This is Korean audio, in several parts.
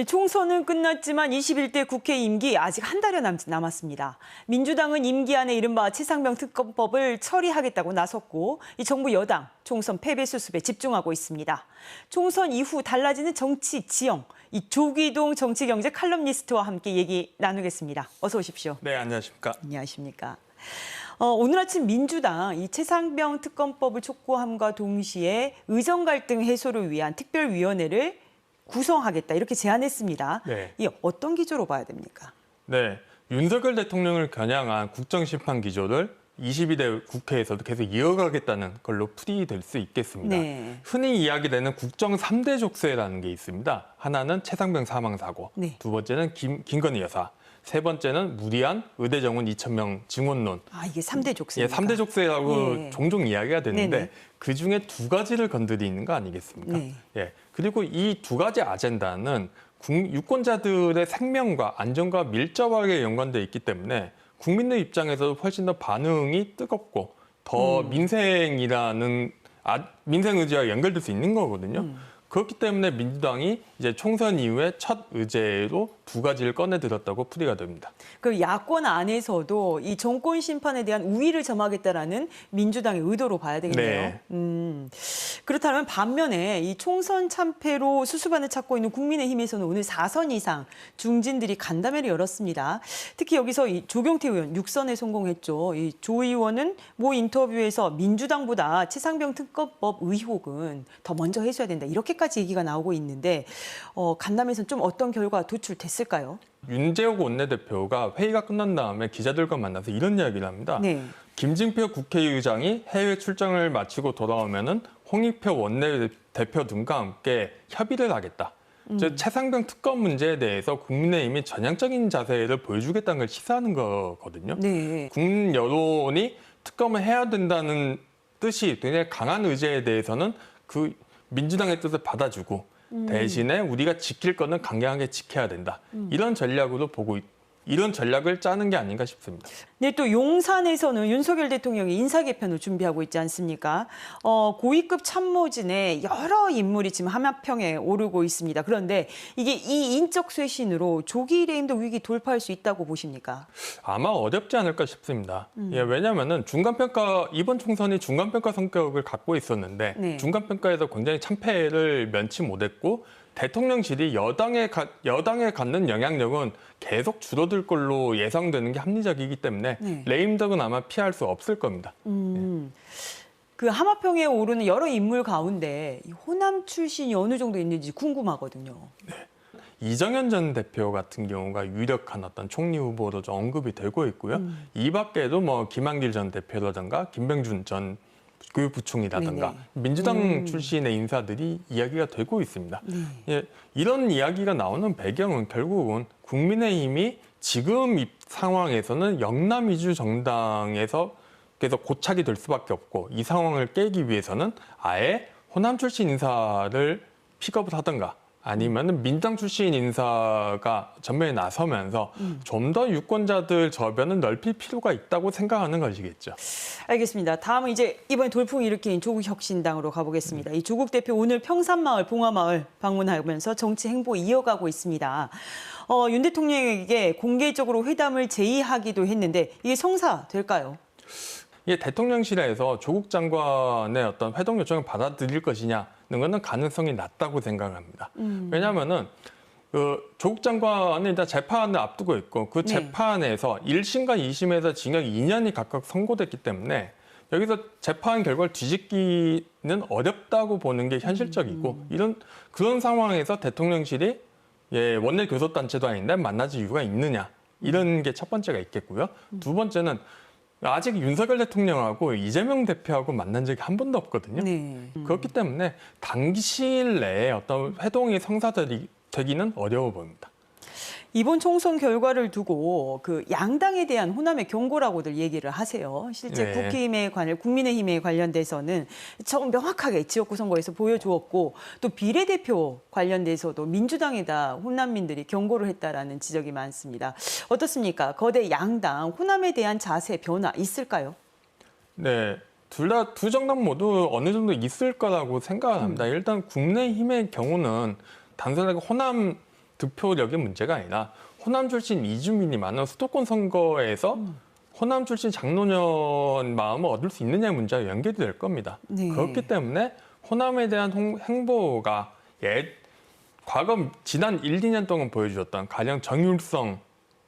네, 총선은 끝났지만 21대 국회 임기 아직 한 달여 남, 남았습니다. 민주당은 임기 안에 이른바 최상병 특검법을 처리하겠다고 나섰고 이 정부 여당 총선 패배 수습에 집중하고 있습니다. 총선 이후 달라지는 정치 지형, 이 조기동 정치경제 칼럼니스트와 함께 얘기 나누겠습니다. 어서 오십시오. 네, 안녕하십니까. 안녕하십니까. 어, 오늘 아침 민주당 이 최상병 특검법을 촉구함과 동시에 의정 갈등 해소를 위한 특별위원회를 구성하겠다 이렇게 제안했습니다. 네. 이 어떤 기조로 봐야 됩니까? 네, 윤석열 대통령을 겨냥한 국정심판 기조를 22대 국회에서도 계속 이어가겠다는 걸로 풀이될 수 있겠습니다. 네. 흔히 이야기되는 국정 3대 족쇄라는 게 있습니다. 하나는 최상병 사망 사고, 네. 두 번째는 김, 김건희 여사, 세 번째는 무리한 의대 정원 2천 명 증원론. 아 이게 삼대 예, 족쇄입니까? 3대 족쇄라고 예. 종종 이야기가 되는데 네네. 그 중에 두 가지를 건드리는 거 아니겠습니까? 네. 예. 그리고 이 두 가지 아젠다는 국- 유권자들의 생명과 안전과 밀접하게 연관돼 있기 때문에 국민들 입장에서도 훨씬 더 반응이 뜨겁고 더 음. 민생이라는 아, 민생 의지와 연결될 수 있는 거거든요. 음. 그렇기 때문에 민주당이 이제 총선 이후에 첫 의제로 두 가지를 꺼내 들었다고 풀이가 됩니다. 그 야권 안에서도 이 정권 심판에 대한 우위를 점하겠다라는 민주당의 의도로 봐야 되겠네요. 네. 음, 그렇다면 반면에 이 총선 참패로 수수반을 찾고 있는 국민의힘에서는 오늘 4선 이상 중진들이 간담회를 열었습니다. 특히 여기서 이 조경태 의원 6선에 성공했죠. 이 조 의원은 모 인터뷰에서 민주당보다 최상병 특검법 의혹은 더 먼저 해줘야 된다. 이렇게 까지 얘기가 나오고 있는데 어, 간담회에서는 좀 어떤 결과 도출됐을까요? 윤재욱 원내대표가 회의가 끝난 다음에 기자들과 만나서 이런 이야기를 합니다. 네. 김진표 국회의장이 해외 출장을 마치고 돌아오면은 홍익표 원내대표 등과 함께 협의를 하겠다. 음. 즉 최상병 특검 문제에 대해서 국민의힘이 전향적인 자세를 보여주겠다는 걸 시사하는 거거든요. 네. 국민 여론이 특검을 해야 된다는 뜻이 굉장히 강한 의제에 대해서는 그 민주당의 뜻을 받아주고 음. 대신에 우리가 지킬 거는 강경하게 지켜야 된다. 이런 전략으로 보고 있- 이런 전략을 짜는 게 아닌가 싶습니다. 네, 또 용산에서는 윤석열 대통령이 인사 개편을 준비하고 있지 않습니까? 어, 고위급 참모진에 여러 인물이 지금 하마평에 오르고 있습니다. 그런데 이게 이 인적 쇄신으로 조기 레임도 위기 돌파할 수 있다고 보십니까? 아마 어렵지 않을까 싶습니다. 예, 왜냐하면은 중간평가 이번 총선이 중간평가 성격을 갖고 있었는데 네. 중간평가에서 굉장히 참패를 면치 못했고 대통령실이 여당에 가, 여당에 갖는 영향력은 계속 줄어들 걸로 예상되는 게 합리적이기 때문에 네. 레임덕은 아마 피할 수 없을 겁니다. 음. 그 하마평에 오르는 여러 인물 가운데 이 호남 출신이 어느 정도 있는지 궁금하거든요. 이정현 전 대표 같은 경우가 유력한 어떤 총리 후보로 좀 언급이 되고 있고요. 음. 이 밖에도 뭐 김한길 전 대표라든가 김병준 전 교육부총리라든가 네네. 민주당 음. 출신의 인사들이 이야기가 되고 있습니다. 네. 예, 이런 이야기가 나오는 배경은 결국은 국민의힘이 지금 이 상황에서는 영남 위주 정당에서 계속 고착이 될 수밖에 없고 이 상황을 깨기 위해서는 아예 호남 출신 인사를 픽업을 하든가 아니면은 민당 출신 인사가 전면에 나서면서 좀더 유권자들 저변을 넓힐 필요가 있다고 생각하는 것이겠죠. 알겠습니다. 다음은 이제 이번에 돌풍 일으킨 조국 혁신당으로 가보겠습니다. 이 조국 대표 오늘 평산마을, 봉화마을 방문하면서 정치 행보 이어가고 있습니다. 어, 윤 대통령에게 공개적으로 회담을 제의하기도 했는데 이게 성사 될까요? 이게 대통령실에서 조국 장관의 어떤 회동 요청을 받아들일 것이냐는 것은 가능성이 낮다고 생각합니다. 왜냐하면은 그 조국 장관은 일단 재판을 앞두고 있고 그 네. 재판에서 1심과 2심에서 징역 2년이 각각 선고됐기 때문에 여기서 재판 결과를 뒤집기는 어렵다고 보는 게 현실적이고 이런 그런 상황에서 대통령실이 예, 원내 교섭단체도 아닌데 만나질 이유가 있느냐 이런 게 첫 번째가 있겠고요. 두 번째는 아직 윤석열 대통령하고 이재명 대표하고 만난 적이 한 번도 없거든요. 네. 그렇기 때문에 단기 시일 내에 어떤 회동이 성사되기는 어려워 보입니다. 이번 총선 결과를 두고 그 양당에 대한 호남의 경고라고들 얘기를 하세요. 실제 네. 국힘에 관련 국민의힘에 관련돼서는 정 명확하게 지역구 선거에서 보여주었고 또 비례대표 관련돼서도 민주당에다 호남민들이 경고를 했다라는 지적이 많습니다. 어떻습니까? 거대 양당 호남에 대한 자세 변화 있을까요? 네. 둘다두 정당 모두 어느 정도 있을 거라고 생각합니다. 일단 국내힘의 경우는 단순하게 호남 득표력의 문제가 아니라 호남 출신 이주민이 많은 수도권 선거에서 호남 출신 장노년 마음을 얻을 수 있느냐의 문제와 연결이 될 겁니다. 네. 그렇기 때문에 호남에 대한 홍- 행보가 예, 과거 지난 1, 2년 동안 보여주었던 가령 정율성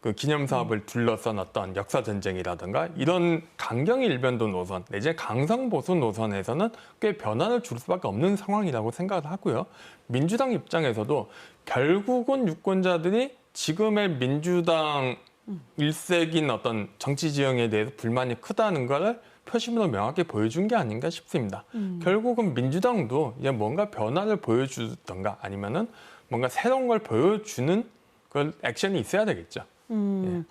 그 기념 사업을 둘러싼 어떤 역사 전쟁이라든가 이런 강경 일변도 노선 내지 강성 보수 노선에서는 꽤 변화를 줄 수밖에 없는 상황이라고 생각을 하고요. 민주당 입장에서도 결국은 유권자들이 지금의 민주당 일색인 어떤 정치 지형에 대해서 불만이 크다는 것을 표심으로 명확히 보여준 게 아닌가 싶습니다. 결국은 민주당도 이제 뭔가 변화를 보여주던가 아니면은 뭔가 새로운 걸 보여주는 그 액션이 있어야 되겠죠. 음,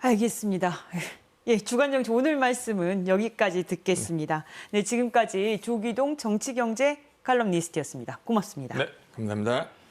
알겠습니다. 예, 주간정치 오늘 말씀은 여기까지 듣겠습니다. 네, 지금까지 조기동 정치경제 칼럼니스트였습니다. 고맙습니다. 네, 감사합니다.